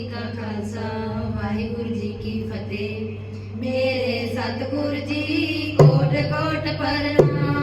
ਜੀ ਕਾ ਖਾਲਸਾ ਵਾਹਿਗੁਰੂ ਜੀ ਕੀ ਫਤਿਹ। ਮੇਰੇ ਸਤਿਗੁਰ ਜੀ ਕੋਟ ਕੋਟ ਪਰਨਾਮ